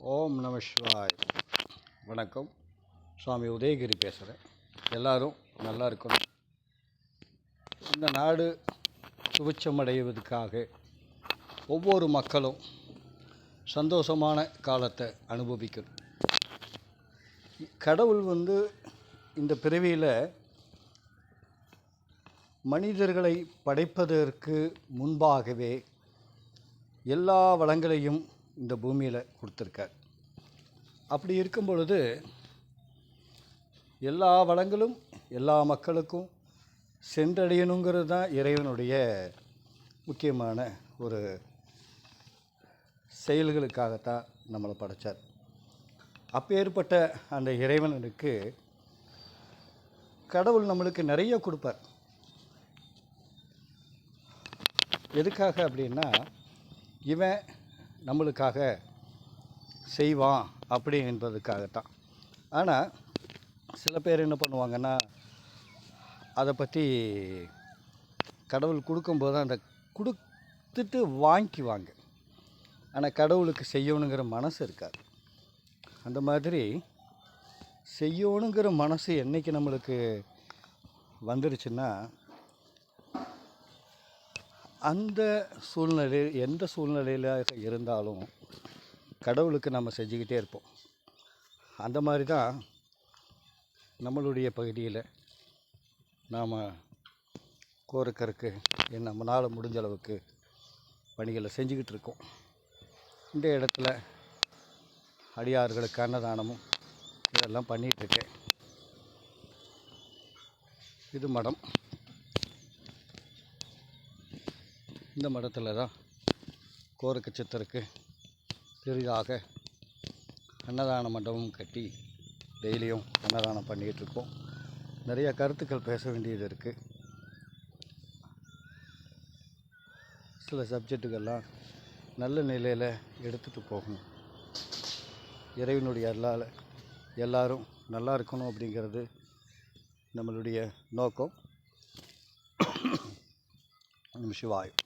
ஓம் நம சிவாய். வணக்கம். சுவாமி உதயகிரி பேசுகிறேன் எல்லோரும் நல்லா இருக்கணும். இந்த நாடு சுபிச்சமடைவதற்காக ஒவ்வொரு மக்களும் சந்தோஷமான காலத்தை அனுபவிக்கணும். கடவுள் வந்து இந்த பிறவியில் மனிதர்களை படைப்பதற்கு முன்பாகவே எல்லா வளங்களையும் இந்த பூமியில் கொடுத்துருக்கார். அப்படி இருக்கும் பொழுது எல்லா வளங்களும் எல்லா மக்களுக்கும் சென்றடையணுங்கிறது தான் இறைவனுடைய முக்கியமான ஒரு செயல்களுக்காகத்தான் நம்மளை படைச்சார். அப்பேற்பட்ட அந்த இறைவனுக்கு கடவுள் நம்மளுக்கு நிறைய கொடுப்பார். எதுக்காக அப்படின்னா இவன் நம்மளுக்காக செய்வான் அப்படி என்பதுக்காகத்தான் ஆனால் சில பேர் என்ன பண்ணுவாங்கன்னா அதை பற்றி கடவுள் கொடுக்கும்போது அந்த கொடுத்துட்டு வாங்கிக்குவாங்க. ஆனால் கடவுளுக்கு செய்யணுங்கிற மனசு இருக்காது. அந்த மாதிரி செய்யணுங்கிற மனசு என்னைக்கு நம்மளுக்கு வந்துருச்சுன்னா அந்த சூழ்நிலை எந்த சூழ்நிலையில் இருந்தாலும் கடவுளுக்கு நம்ம செஞ்சுக்கிட்டே இருப்போம். அந்த மாதிரி தான் நம்மளுடைய பகுதியில் நாம் கோரக்கருக்கு நம்மளால் முடிஞ்ச அளவுக்கு பணிகளை செஞ்சுக்கிட்டு இருக்கோம். இந்த இடத்துல அடியார்களுக்கு அன்னதானமும் இதெல்லாம் பண்ணிகிட்ருக்கேன் இது மடம். இந்த மடத்தில் தான் கோருக்கு சித்தருக்கு பெரிதாக அன்னதான மண்டபம் கட்டி டெய்லியும் அன்னதானம் பண்ணிகிட்ருக்கோம் நிறைய கருத்துக்கள் பேச வேண்டியது இருக்குது சில சப்ஜெக்டுகள்லாம் நல்ல நிலையில் எடுத்துகிட்டு போகணும். இறைவனுடைய அல்லால் எல்லாரும் நல்லா இருக்கணும் அப்படிங்கிறது நம்மளுடைய நோக்கம். நம சிவாயம்